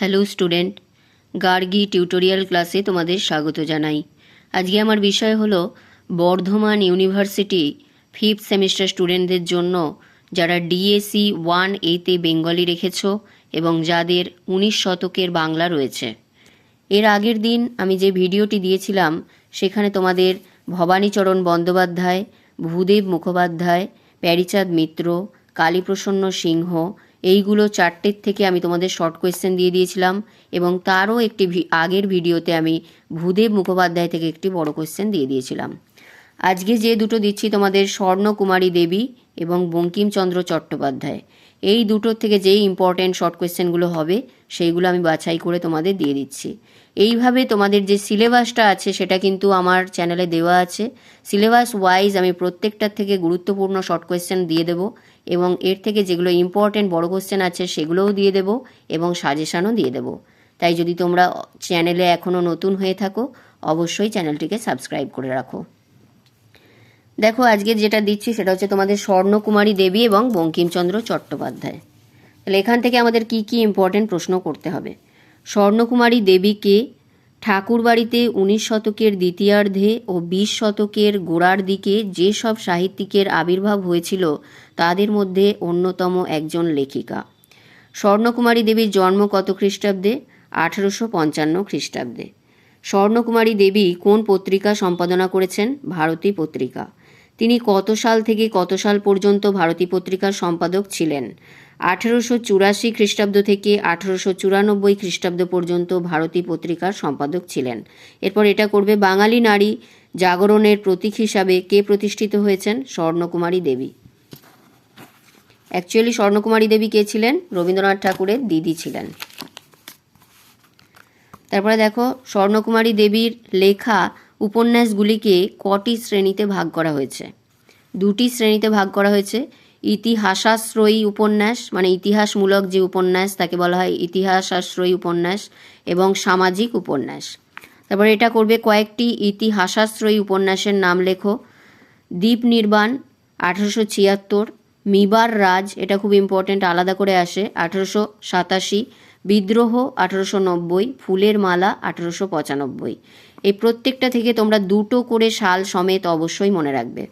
Hello student, Gargi tutorial ক্লাসে তোমাদের স্বাগত জানাই। আজকে আমার বিষয় হলো বর্ধমান ইউনিভার্সিটি ফিফথ সেমিস্টার স্টুডেন্টদের জন্য যারা ডিএসি ওয়ান এতে বেঙ্গলি রেখেছ এবং যাদের উনিশ শতকের বাংলা রয়েছে। এর আগের দিন আমি যে ভিডিওটি দিয়েছিলাম, সেখানে তোমাদের ভবানীচরণ বন্দ্যোপাধ্যায়, ভূদেব মুখোপাধ্যায়, প্যারিচাঁদ মিত্র, কালীপ্রসন্ন সিংহ এইগুলো চারটের থেকে আমি তোমাদের শর্ট কোয়েশ্চেন দিয়ে দিয়েছিলাম এবং তারও একটি আগের ভিডিওতে আমি ভূদেব মুখোপাধ্যায় থেকে একটি বড় কোয়েশ্চেন দিয়ে দিয়েছিলাম। আজকে যে দুটো দিচ্ছি তোমাদের স্বর্ণকুমারী দেবী এবং বঙ্কিমচন্দ্র চট্টোপাধ্যায়। এই দুটোর থেকে যেই ইম্পর্ট্যান্ট শর্ট কোয়েশ্চেনগুলো হবে, সেইগুলো আমি বাছাই করে তোমাদের দিয়ে দিচ্ছি। এইভাবে তোমাদের যে সিলেবাসটা আছে, সেটা কিন্তু আমার চ্যানেলে দেওয়া আছে। সিলেবাস ওয়াইজ আমি প্রত্যেকটার থেকে গুরুত্বপূর্ণ শর্ট কোয়েশ্চেন দিয়ে দেবো এবং এর থেকে যেগুলো ইম্পর্ট্যান্ট বড় কোয়েশ্চেন আছে, সেগুলোও দিয়ে দেবো এবং সাজেশানও দিয়ে দেবো। তাই যদি তোমরা চ্যানেলে এখনও নতুন হয়ে থাকো, অবশ্যই চ্যানেলটিকে সাবস্ক্রাইব করে রাখো। দেখো, আজকে যেটা দিচ্ছি সেটা হচ্ছে তোমাদের স্বর্ণকুমারী দেবী এবং বঙ্কিমচন্দ্র চট্টোপাধ্যায়। তাহলে এখান থেকে আমাদের কি কি ইম্পর্টেন্ট প্রশ্ন করতে হবে? স্বর্ণকুমারী দেবীকে ঠাকুরবাড়িতে উনিশ শতকের দ্বিতীয়ার্ধে ও বিশ শতকের গোড়ার দিকে যেসব সাহিত্যিকের আবির্ভাব হয়েছিল, তাদের মধ্যে অন্যতম একজন লেখিকা। স্বর্ণকুমারী দেবীর জন্ম কত খ্রিস্টাব্দে? আঠেরোশো পঞ্চান্ন খ্রিস্টাব্দে। স্বর্ণকুমারী দেবী কোন পত্রিকা সম্পাদনা করেছেন? ভারতী পত্রিকা। তিনি কত সাল থেকে কত সাল পর্যন্ত ভারতী পত্রিকার সম্পাদক ছিলেন? আঠেরোশো চুরাশি খ্রিস্টাব্দ থেকে আঠেরোশো চুরানব্বই খ্রিস্টাব্দ পর্যন্ত ভারতী পত্রিকার সম্পাদক ছিলেন। এরপর এটা করবে বাঙালি নারী জাগরণের প্রতীক হিসাবে কে প্রতিষ্ঠিত হয়েছেন? স্বর্ণকুমারী দেবী। অ্যাকচুয়ালি স্বর্ণকুমারী দেবী কে ছিলেন? রবীন্দ্রনাথ ঠাকুরের দিদি ছিলেন। তারপরে দেখো, স্বর্ণকুমারী দেবীর লেখা উপন্যাসগুলিকে কটি শ্রেণীতে ভাগ করা হয়েছে? দুটি শ্রেণীতে ভাগ করা হয়েছে। ইতিহাসাশ্রয়ী উপন্যাস মানে ইতিহাসমূলক যে উপন্যাস, তাকে বলা হয় ইতিহাসাশ্রয়ী উপন্যাস এবং সামাজিক উপন্যাস। তারপরে এটা করবে কয়েকটি ইতিহাসাশ্রয়ী উপন্যাসের নাম লেখো। দ্বীপ নির্বাণ আঠারোশো ছিয়াত্তর। মিবার রাজ, এটা খুব ইম্পর্টেন্ট আলাদা করে আসে, আঠারোশো সাতাশি। বিদ্রোহ, আঠারোশো নব্বই। ফুলের মালা, আঠারোশো পঁচানব্বই। এই প্রত্যেকটা থেকে তোমরা দুটো করে সাল সমেত অবশ্যই মনে রাখবে।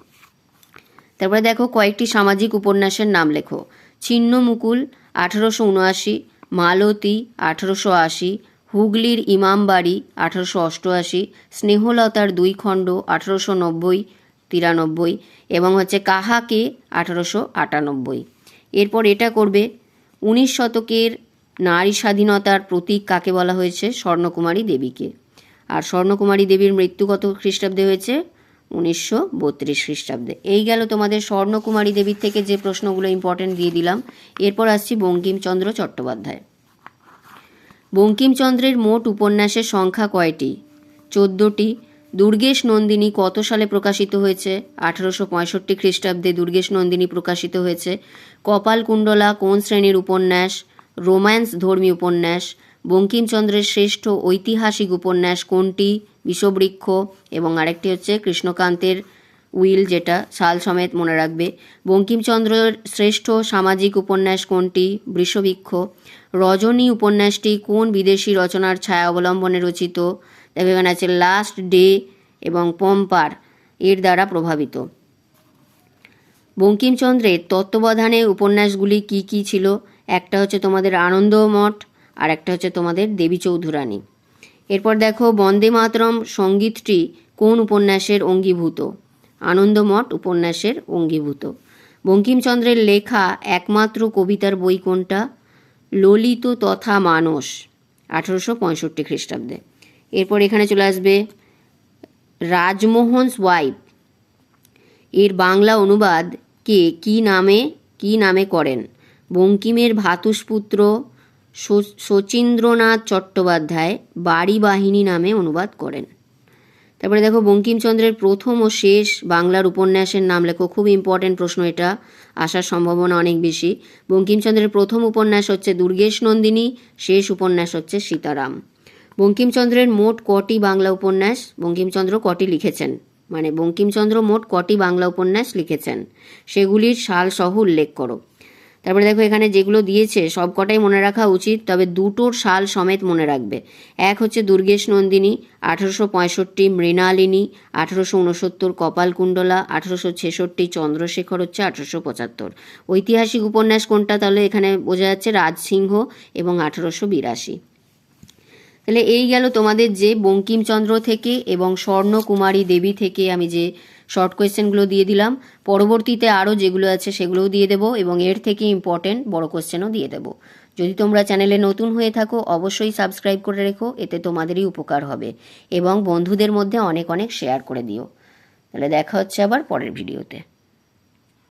তারপরে দেখো, কয়েকটি সামাজিক উপন্যাসের নাম লেখো। ছিন্ন মুকুল, আঠারোশো উনআশি, মালতী, আঠারোশো আশি, হুগলির ইমামবাড়ি, আঠারোশো অষ্টআশি, স্নেহলতার দুই খণ্ড, আঠারোশো নব্বই, তিরানব্বই, এবং হচ্ছে কাহাকে, আঠারোশো আটানব্বই। এরপর এটা করবে, উনিশ শতকের নারী স্বাধীনতার প্রতীক কাকে বলা হয়েছে? স্বর্ণকুমারী দেবীকে। আর স্বর্ণকুমারী দেবীর মৃত্যু কত খ্রিস্টাব্দে হয়েছে? উনিশশো বত্রিশ খ্রিস্টাব্দে। এই গেল তোমাদের স্বর্ণকুমারী দেবীর থেকে যে প্রশ্নগুলো ইম্পর্টেন্ট দিয়ে দিলাম। এরপর আসছি বঙ্কিমচন্দ্র চট্টোপাধ্যায়। বঙ্কিমচন্দ্রের মোট উপন্যাসের সংখ্যা কয়টি? চোদ্দোটি। দুর্গেশ নন্দিনী কত সালে প্রকাশিত হয়েছে? আঠারোশো পঁয়ষট্টি খ্রিস্টাব্দে দুর্গেশ নন্দিনী প্রকাশিত হয়েছে। কপালকুণ্ডলা কোন শ্রেণির উপন্যাস? রোম্যান্স ধর্মী উপন্যাস। বঙ্কিমচন্দ্রের শ্রেষ্ঠ ঐতিহাসিক উপন্যাস কোনটি? বিষবৃক্ষ এবং আরেকটি হচ্ছে কৃষ্ণকান্তের উইল যেটা সাল সমেত মনে রাখবে। বঙ্কিমচন্দ্রের শ্রেষ্ঠ সামাজিক উপন্যাস কোনটি? বৃষবৃক্ষ। রজনী উপন্যাসটি কোন বিদেশি রচনার ছায়া অবলম্বনে রচিত? দেখো এখানে আছে লাস্ট ডে এবং পম্পার এর দ্বারা প্রভাবিত। বঙ্কিমচন্দ্রের তত্ত্বাবধানে উপন্যাসগুলি কি কি ছিল? একটা হচ্ছে তোমাদের আনন্দমঠ আর একটা হচ্ছে তোমাদের দেবী চৌধুরানী। এরপর দেখো, বন্দে মাতরম সঙ্গীতটি কোন উপন্যাসের অঙ্গীভূত? আনন্দমঠ উপন্যাসের অঙ্গীভূত। বঙ্কিমচন্দ্রের লেখা একমাত্র কবিতার বই কোনটা? ললিত তথা মানস, আঠারোশো পঁয়ষট্টি খ্রিস্টাব্দে। এরপর এখানে চলে আসবে, রাজমোহনস ওয়াইফ। এর বাংলা অনুবাদ কে, কি নামে কি নামে করেন? বঙ্কিমের ভাতুষপুত্র শচীন্দ্রনাথ চট্টোপাধ্যায় বাড়ি বাহিনী নামে অনুবাদ করেন। তারপরে দেখো বঙ্কিমচন্দ্রের প্রথম ও শেষ বাংলার উপন্যাসের নাম লেখো। খুব ইম্পর্টেন্ট প্রশ্ন এটা, আসার সম্ভাবনা অনেক বেশি। বঙ্কিমচন্দ্রের প্রথম উপন্যাস হচ্ছে দুর্গেশ নন্দিনী, শেষ উপন্যাস হচ্ছে সীতারাম। বঙ্কিমচন্দ্রের মোট কটি বাংলা উপন্যাস? বঙ্কিমচন্দ্র কটি লিখেছেন? মানে বঙ্কিমচন্দ্র মোট কটি বাংলা উপন্যাস লিখেছেন? সেগুলির সালসহ উল্লেখ করো। তারপরে দেখো এখানে যেগুলো দিয়েছে সব কটাই মনে রাখা উচিত, তবে দুটোর সাল সমেত মনে রাখবে। এক হচ্ছে দুর্গেশ নন্দিনী, আঠারোশো পঁয়ষট্টি মৃণালিনী, আঠেরোশো উনসত্তর কপালকুণ্ডলা, আঠারোশো ছেষট্টি চন্দ্রশেখর হচ্ছে আঠেরোশো পঁচাত্তর। ঐতিহাসিক উপন্যাস কোনটা তাহলে এখানে বোঝা যাচ্ছে রাজসিংহ এবং আঠারোশো বিরাশি। তাহলে এই গেল তোমাদের যে বঙ্কিমচন্দ্র থেকে এবং স্বর্ণকুমারী দেবী থেকে আমি যে শর্ট কোয়েশ্চেনগুলো দিয়ে দিলাম। পরবর্তীতে আরও যেগুলো আছে সেগুলোও দিয়ে দেবো এবং এর থেকে ইম্পর্টেন্ট বড় কোয়েশ্চেনও দিয়ে দেবো। যদি তোমরা চ্যানেলে নতুন হয়ে থাকো, অবশ্যই সাবস্ক্রাইব করে রেখো, এতে তোমাদেরই উপকার হবে এবং বন্ধুদের মধ্যে অনেক অনেক শেয়ার করে দিও। তাহলে দেখা হচ্ছে আবার পরের ভিডিওতে